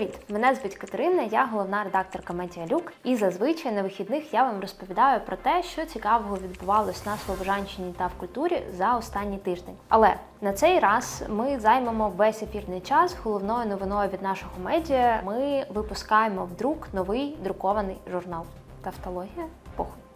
Привіт! Мене звуть Катерина, я головна редакторка Медіа Люк. І зазвичай на вихідних я вам розповідаю про те, що цікавого відбувалось на Слобожанщині та в культурі за останній тиждень. Але на цей раз ми займемо весь ефірний час головною новиною від нашого медіа. Ми випускаємо в друк новий друкований журнал. Тавтологія? Похуй.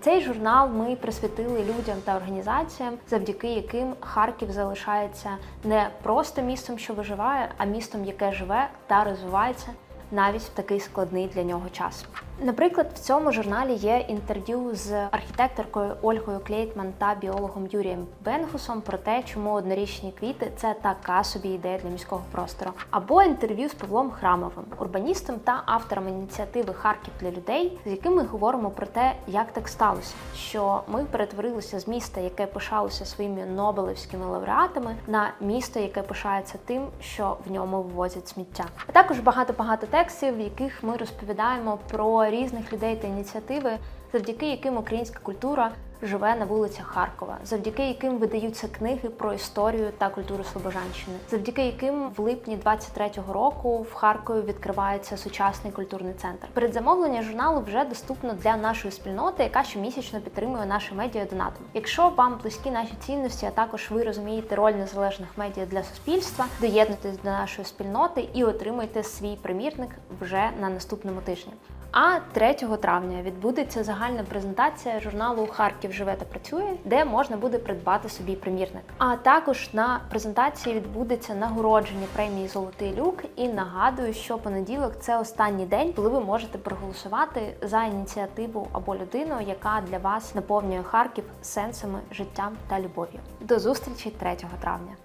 Цей журнал ми присвятили людям та організаціям, завдяки яким Харків залишається не просто містом, що виживає, а містом, яке живе та розвивається навіть в такий складний для нього час. Наприклад, в цьому журналі є інтерв'ю з архітекторкою Ольгою Клейтман та біологом Юрієм Бенгусом про те, чому однорічні квіти це така собі ідея для міського простору, або інтерв'ю з Павлом Храмовим, урбаністом та автором ініціативи Харків для людей, з яким ми говоримо про те, як так сталося, що ми перетворилися з міста, яке пишалося своїми нобелевськими лауреатами, на місто, яке пишається тим, що в ньому вивозять сміття. А також багато багато текстів, в яких ми розповідаємо про різних людей та ініціативи, завдяки яким українська культура живе на вулицях Харкова, завдяки яким видаються книги про історію та культуру Слобожанщини, завдяки яким в липні 23-го року в Харкові відкривається сучасний культурний центр. Передзамовлення журналу вже доступно для нашої спільноти, яка щомісячно підтримує наше медіа донатом. Якщо вам близькі наші цінності, а також ви розумієте роль незалежних медіа для суспільства, доєднуйтесь до нашої спільноти і отримуйте свій примірник вже на наступному тижні. А 3 травня відбудеться загальна презентація журналу Харків живе та працює, де можна буде придбати собі примірник. А також на презентації відбудеться нагородження премії Золотий люк. І нагадую, що понеділок це останній день, коли ви можете проголосувати за ініціативу або людину, яка для вас наповнює Харків сенсами, життям та любов'ю. До зустрічі 3 травня.